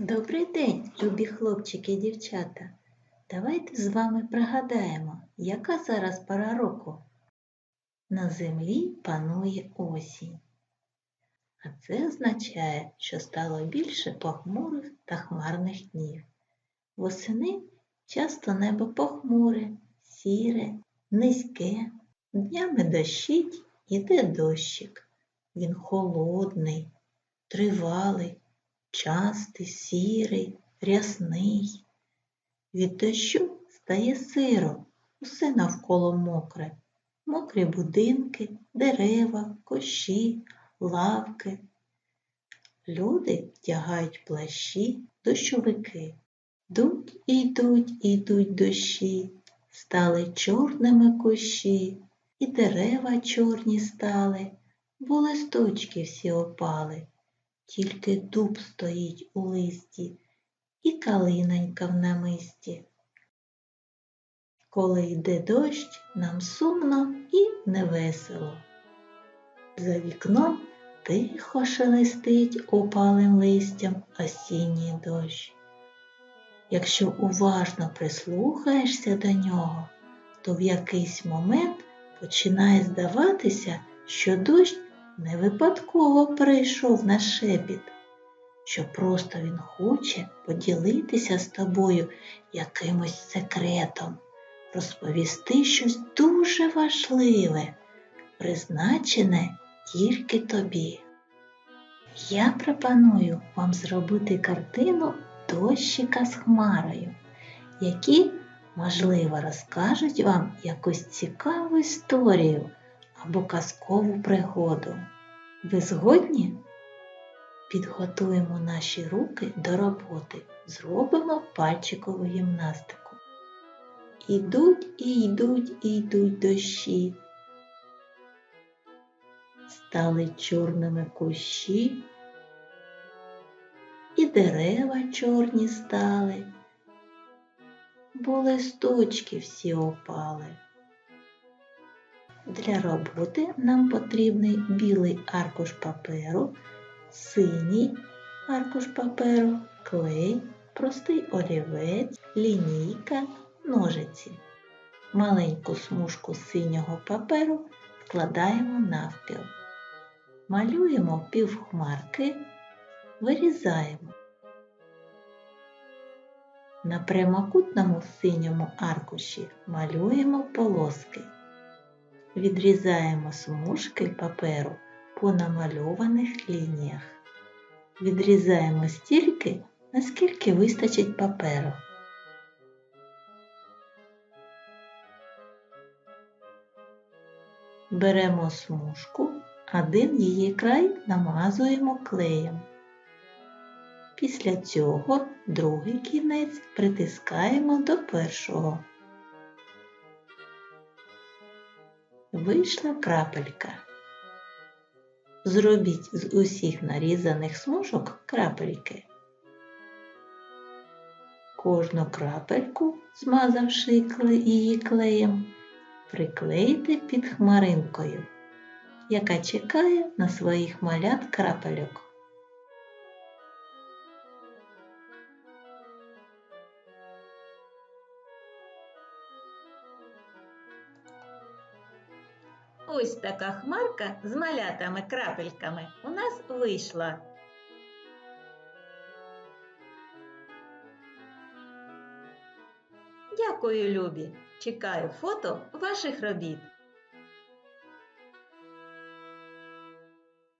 Добрий день, любі хлопчики і дівчата. Давайте з вами пригадаємо, яка зараз пора року. На землі панує осінь. А це означає, що стало більше похмурих та хмарних днів. Восени часто небо похмуре, сіре, низьке. Днями дощить, іде дощик. Він холодний, тривалий частий, сірий, рясний. Від дощу стає сиро, усе навколо мокре, мокрі будинки, дерева, кощі, лавки. Люди вдягають плащі, дощовики. Йдуть і йдуть, і йдуть дощі, стали чорними кущі, і дерева чорні стали, бо листочки всі опали тільки дуб стоїть у листі і калинонька в намисті. Коли йде дощ, нам сумно і невесело. За вікном тихо шелестить опалим листям осінній дощ. Якщо уважно прислухаєшся до нього, то в якийсь момент починає здаватися, що дощ не випадково прийшов на шепіт, що просто він хоче поділитися з тобою якимось секретом, розповісти щось дуже важливе, призначене тільки тобі. Я пропоную вам зробити картину дощика з хмарою, які, можливо, розкажуть вам якусь цікаву історію або казкову пригоду. Ви згодні? Підготуємо наші руки до роботи, зробимо пальчикову гімнастику. Ідуть і йдуть і йдуть дощі. Стали чорними кущі, і дерева чорні стали, бо листочки всі опали. Для роботи нам потрібний білий аркуш паперу, синій аркуш паперу, клей, простий олівець, лінійка, ножиці. Маленьку смужку синього паперу складаємо навпіл. Малюємо півхмарки, вирізаємо. На прямокутному синьому аркуші малюємо полоски. Відрізаємо смужки паперу по намальованих лініях. Відрізаємо стільки, наскільки вистачить паперу. Беремо смужку, один її край намазуємо клеєм. Після цього другий кінець притискаємо до першого. Вийшла крапелька. Зробіть з усіх нарізаних смужок крапельки. Кожну крапельку, змазавши її клеєм, приклейте під хмаринкою, яка чекає на своїх малят крапельок. Ось така хмарка з малятами-крапельками у нас вийшла. Дякую, любі! Чекаю фото ваших робіт.